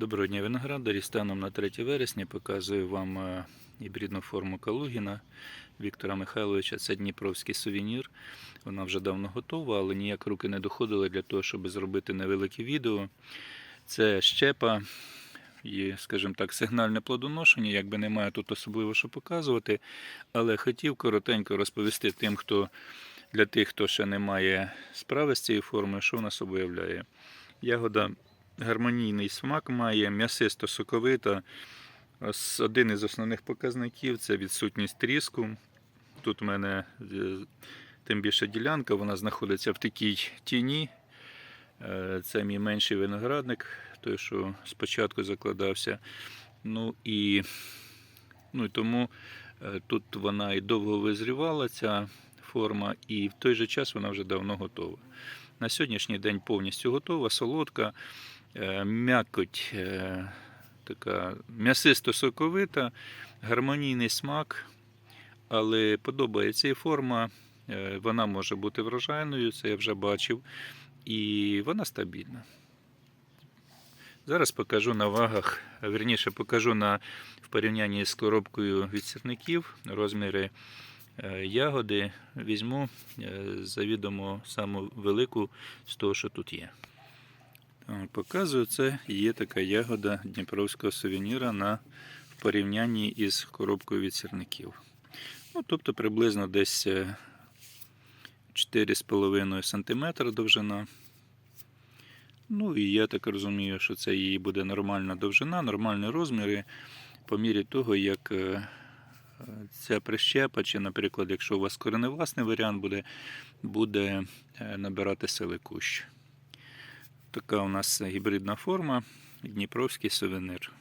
Доброго дня виноградарі. Станом на 3 вересня показую вам е, гібридну форму Калугіна Віктора Михайловича. Це Дніпровський сувенір. Вона вже давно готова, але ніяк руки не доходили для того, щоб зробити невелике відео. Це щепа і, скажімо так, сигнальне плодоношення. Якби немає тут особливо що показувати. Але хотів коротенько розповісти тим, хто для тих, хто ще не має справи з цією формою, що вона собою являє. Ягода гармонійний смак має, м'ясисто соковита. Один із основних показників це відсутність тріску. Тут у мене е, тим більше ділянка, вона знаходиться в такій тіні. Е, Це мій менший виноградник, той, що спочатку закладався. Ну і, ну і тому е, тут вона і довго визрівала, ця форма, і в той же час вона вже давно готова. На сьогоднішній день повністю готова, солодка, м'якоть е, така м'ясисто соковита, гармонійний смак, але подобається і форма. е, Вона може бути врожайною, це я вже бачив, і вона стабільна. Зараз покажу на вагах, а вірніше покажу на, в порівнянні з коробкою від сірників розміри е, ягоди. Візьму е, завідомо саму велику з того, що тут є. Так, Показую, це є така ягода дніпровського сувеніра на, в порівнянні із коробкою від сірників. Ну, тобто приблизно десь е, 4,5 см довжина. Ну і я так розумію, що це її буде нормальна довжина, нормальні розміри по мірі того, як е, е, ця прищепа, чи, наприклад, якщо у вас кореневласний варіант буде, буде е, набирати сили кущ. Така у нас гібридна форма, Дніпровський сувенир.